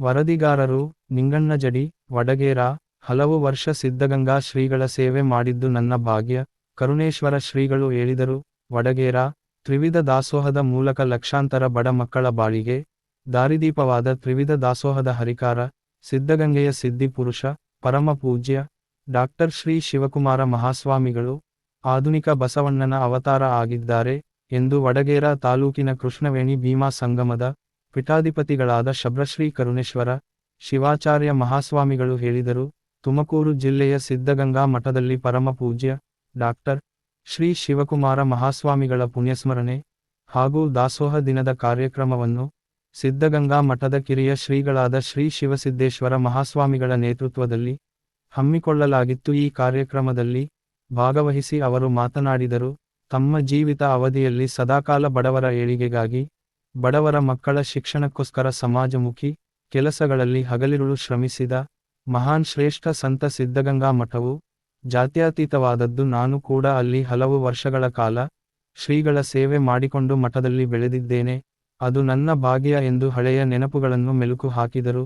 ವರದಿಗಾರರು ನಿಂಗಣ್ಣಜಡಿ ವಡಗೇರ, ಹಲವು ವರ್ಷ ಸಿದ್ಧಗಂಗಾ ಶ್ರೀಗಳ ಸೇವೆ ಮಾಡಿದ್ದು ನನ್ನ ಭಾಗ್ಯ. ಕರುಣೇಶ್ವರ ಶ್ರೀಗಳು ಹೇಳಿದರು, ವಡಗೇರ, ತ್ರಿವಿಧ ದಾಸೋಹದ ಮೂಲಕ ಲಕ್ಷಾಂತರ ಬಡ ಮಕ್ಕಳ ಬಾಳಿಗೆ, ದಾರಿದೀಪವಾದ ತ್ರಿವಿಧ ದಾಸೋಹದ ಹರಿಕಾರ, ಸಿದ್ಧಗಂಗೆಯ ಪರಮ ಪೂಜ್ಯ, ಡಾಕ್ಟರ್ ಶ್ರೀ ಶಿವಕುಮಾರ ಮಹಾಸ್ವಾಮಿಗಳು, ಆಧುನಿಕ ಬಸವಣ್ಣನ ಅವತಾರ ಆಗಿದ್ದಾರೆ ಎಂದು ವಡಗೇರ ತಾಲೂಕಿನ ಕೃಷ್ಣವೇಣಿ ಭೀಮಾ ಸಂಗಮದ ಪೀಠಾಧಿಪತಿಗಳಾದ ಶಬ್ರಶ್ರೀ ಕರುಣೇಶ್ವರ, ಶಿವಾಚಾರ್ಯ ಮಹಾಸ್ವಾಮಿಗಳು ಹೇಳಿದರು, ತುಮಕೂರು ಜಿಲ್ಲೆಯ ಸಿದ್ಧಗಂಗಾ ಮಠದಲ್ಲಿ ಪರಮ ಪೂಜ್ಯ ಡಾಕ್ಟರ್ ಶ್ರೀ ಶಿವಕುಮಾರ ಮಹಾಸ್ವಾಮಿಗಳ ಪುಣ್ಯಸ್ಮರಣೆ ಹಾಗೂ ದಾಸೋಹ ದಿನದ ಕಾರ್ಯಕ್ರಮವನ್ನು ಸಿದ್ಧಗಂಗಾ ಮಠದ ಕಿರಿಯ ಶ್ರೀಗಳಾದ ಶ್ರೀ ಶಿವಸಿದ್ದೇಶ್ವರ ಮಹಾಸ್ವಾಮಿಗಳ ನೇತೃತ್ವದಲ್ಲಿ ಹಮ್ಮಿಕೊಳ್ಳಲಾಗಿತ್ತು. ಈ ಕಾರ್ಯಕ್ರಮದಲ್ಲಿ ಭಾಗವಹಿಸಿ ಅವರು ಮಾತನಾಡಿದರು, ತಮ್ಮ ಜೀವಿತ ಅವಧಿಯಲ್ಲಿ ಸದಾಕಾಲ ಬಡವರ ಏಳಿಗೆಗಾಗಿ ಬಡವರ ಮಕ್ಕಳ ಶಿಕ್ಷಣಕ್ಕೋಸ್ಕರ ಸಮಾಜಮುಖಿ, ಕೆಲಸಗಳಲ್ಲಿ ಹಗಲಿರುಳು ಶ್ರಮಿಸಿದ ಮಹಾನ್ ಶ್ರೇಷ್ಠ ಸಂತ ಸಿದ್ಧಗಂಗಾ ಮಠವು ಜಾತ್ಯತೀತವಾದದ್ದು ನಾನು ಕೂಡ ಅಲ್ಲಿ ಹಲವು ವರ್ಷಗಳ ಕಾಲ ಶ್ರೀಗಳ ಸೇವೆ ಮಾಡಿಕೊಂಡು ಮಠದಲ್ಲಿ ಬೆಳೆದಿದ್ದೇನೆ, ಅದು ನನ್ನ ಭಾಗ್ಯ ಎಂದು ಹಳೆಯ ನೆನಪುಗಳನ್ನು ಮೆಲುಕು ಹಾಕಿದರು.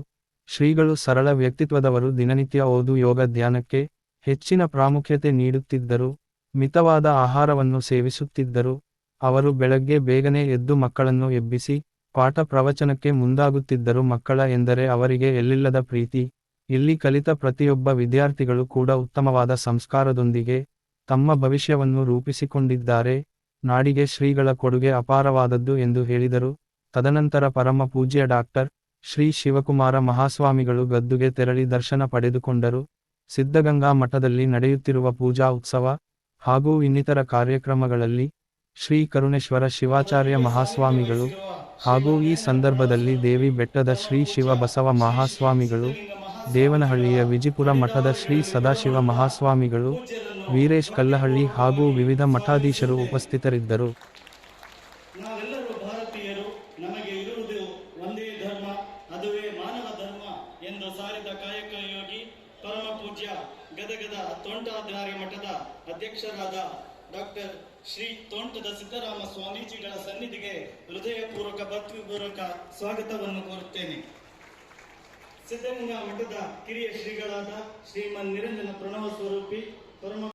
ಶ್ರೀಗಳು ಸರಳ ವ್ಯಕ್ತಿತ್ವದವರು ದಿನನಿತ್ಯ ಓದು ಯೋಗ ಧ್ಯಾನಕ್ಕೆ ಹೆಚ್ಚಿನ ಪ್ರಾಮುಖ್ಯತೆ ನೀಡುತ್ತಿದ್ದರು, ಮಿತವಾದ ಆಹಾರವನ್ನು ಸೇವಿಸುತ್ತಿದ್ದರು. ಅವರು ಬೆಳಗ್ಗೆ ಬೇಗನೆ ಎದ್ದು ಮಕ್ಕಳನ್ನು ಎಬ್ಬಿಸಿ, ಪಾಠ ಪ್ರವಚನಕ್ಕೆ ಮುಂದಾಗುತ್ತಿದ್ದರು. ಮಕ್ಕಳ ಎಂದರೆ ಅವರಿಗೆ ಎಲ್ಲಿಲ್ಲದ ಪ್ರೀತಿ. ಇಲ್ಲಿ ಕಲಿತ ಪ್ರತಿಯೊಬ್ಬ ವಿದ್ಯಾರ್ಥಿಗಳು ಕೂಡ ಉತ್ತಮವಾದ ಸಂಸ್ಕಾರದೊಂದಿಗೆ ತಮ್ಮ ಭವಿಷ್ಯವನ್ನು ರೂಪಿಸಿಕೊಂಡಿದ್ದಾರೆ. ನಾಡಿಗೆ ಶ್ರೀಗಳ ಕೊಡುಗೆ ಅಪಾರವಾದದ್ದು ಎಂದು ಹೇಳಿದರು. ತದನಂತರ ಪರಮ ಪೂಜ್ಯ ಡಾಕ್ಟರ್ ಶ್ರೀ ಶಿವಕುಮಾರ ಮಹಾಸ್ವಾಮಿಗಳು ಗದ್ದುಗೆ ತೆರಳಿ ದರ್ಶನ ಪಡೆದುಕೊಂಡರು. ಸಿದ್ಧಗಂಗಾ ಮಠದಲ್ಲಿ ನಡೆಯುತ್ತಿರುವ ಪೂಜಾ ಉತ್ಸವ ಹಾಗೂ ಇನ್ನಿತರ ಕಾರ್ಯಕ್ರಮಗಳಲ್ಲಿ ಶ್ರೀ ಕರುಣೇಶ್ವರ ಶಿವಾಚಾರ್ಯ ಮಹಾಸ್ವಾಮಿಗಳು ಹಾಗೂ ಈ ಸಂದರ್ಭದಲ್ಲಿ ದೇವಿ ಬೆಟ್ಟದ ಶ್ರೀ ಶಿವ ಬಸವ ಮಹಾಸ್ವಾಮಿಗಳು, ದೇವನಹಳ್ಳಿಯ ವಿಜಿಪುರ ಮಠದ ಶ್ರೀ ಸದಾಶಿವ ಮಹಾಸ್ವಾಮಿಗಳು, ವೀರೇಶ್ ಕಲ್ಲಹಳ್ಳಿ ಹಾಗೂ ವಿವಿಧ ಮಠಾಧೀಶರು ಉಪಸ್ಥಿತರಿದ್ದರು. ಅಧ್ಯಕ್ಷರಾದ ಡಾಕ್ಟರ್ ಶ್ರೀ ತೋಂಟದ ಸಿದ್ದರಾಮ ಸ್ವಾಮೀಜಿಗಳ ಸನ್ನಿಧಿಗೆ ಹೃದಯಪೂರ್ವಕ, ಭಕ್ತಿಪೂರ್ವಕ ಸ್ವಾಗತವನ್ನು ಕೋರುತ್ತೇನೆ. ಸಿದ್ಧಗಂಗಾ ಮಠದ ಕಿರಿಯ ಶ್ರೀಗಳಾದ ಶ್ರೀಮನ್ ನಿರಂಜನ ಪ್ರಣವ ಸ್ವರೂಪಿ ಪರಮ